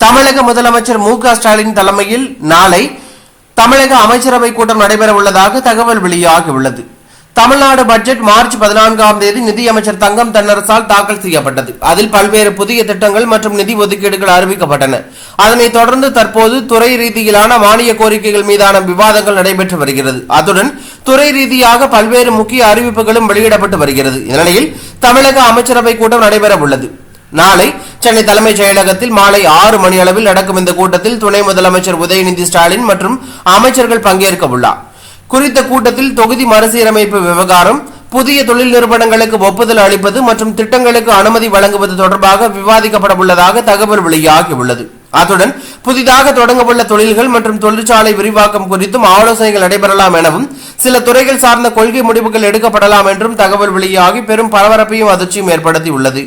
தமிழக முதலமைச்சர் மு க ஸ்டாலின் தலைமையில் நாளை தமிழக அமைச்சரவை கூட்டம் நடைபெற உள்ளதாக தகவல் வெளியாகியுள்ளது தமிழ்நாடு பட்ஜெட் மார்ச் பதினான்காம் தேதி நிதியமைச்சர் தங்கம் தென்னரசால் தாக்கல் செய்யப்பட்டது. அதில் பல்வேறு புதிய திட்டங்கள் மற்றும் நிதி ஒதுக்கீடுகள் அறிவிக்கப்பட்டன. அதனைத் தொடர்ந்து தற்போது துறை ரீதியிலான மானிய கோரிக்கைகள் மீதான விவாதங்கள் நடைபெற்று வருகிறது. அத்துடன் துறை ரீதியாக பல்வேறு முக்கிய அறிவிப்புகளும் வெளியிடப்பட்டு வருகிறது. இந்நிலையில் தமிழக அமைச்சரவை கூட்டம் நடைபெற உள்ளது. நாளை சென்னை தலைமைச் செயலகத்தில் மாலை ஆறு மணி அளவில் நடக்கும் இந்த கூட்டத்தில் துணை முதலமைச்சர் உதயநிதி ஸ்டாலின் மற்றும் அமைச்சர்கள் பங்கேற்க உள்ளார். குறித்த கூட்டத்தில் தொகுதி மறுசீரமைப்பு விவகாரம் புதிய தொழில் நிறுவனங்களுக்கு ஒப்புதல் அளிப்பது மற்றும் திட்டங்களுக்கு அனுமதி வழங்குவது தொடர்பாக விவாதிக்கப்பட உள்ளதாக தகவல் வெளியாகியுள்ளது அத்துடன் புதிதாக தொடங்கவுள்ள தொழில்கள் மற்றும் தொழிற்சாலை விரிவாக்கம் குறித்தும் ஆலோசனைகள் நடைபெறலாம் எனவும் சில துறைகள் சார்ந்த கொள்கை முடிவுகள் எடுக்கப்படலாம் என்றும் தகவல் வெளியாகி பெரும் பரபரப்பையும் அதிர்ச்சியும் ஏற்படுத்தியுள்ளது.